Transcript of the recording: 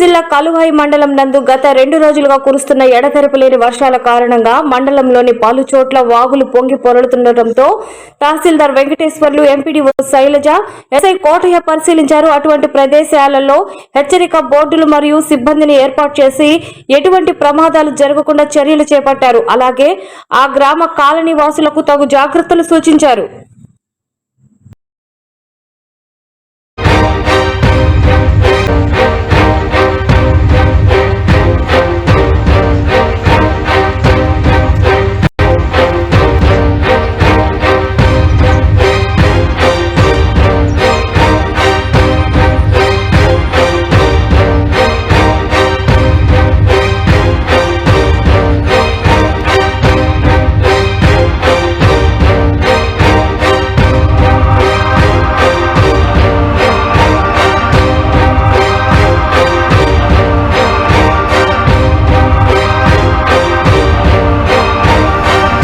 జిల్లా కలువాయి మండలం నందు గత రెండు రోజులుగా కురుస్తున్న ఎడతెరపలేని వర్షాల కారణంగా మండలంలోని పలు చోట్ల వాగులు పొంగి పొరలుతుండటంతో తహసీల్దార్ వెంకటేశ్వర్లు ఎంపీడీఓ శైలజ ఎస్ఐ కోటయ్య పరిశీలించారు. అటువంటి ప్రదేశాలలో హెచ్చరిక బోర్డులు మరియు సిబ్బందిని ఏర్పాటు చేసి ఎటువంటి ప్రమాదాలు జరగకుండా చర్యలు చేపట్టారు. అలాగే ఆ గ్రామ కాలనీ వాసులకు తగు జాగ్రత్తలు సూచించారు.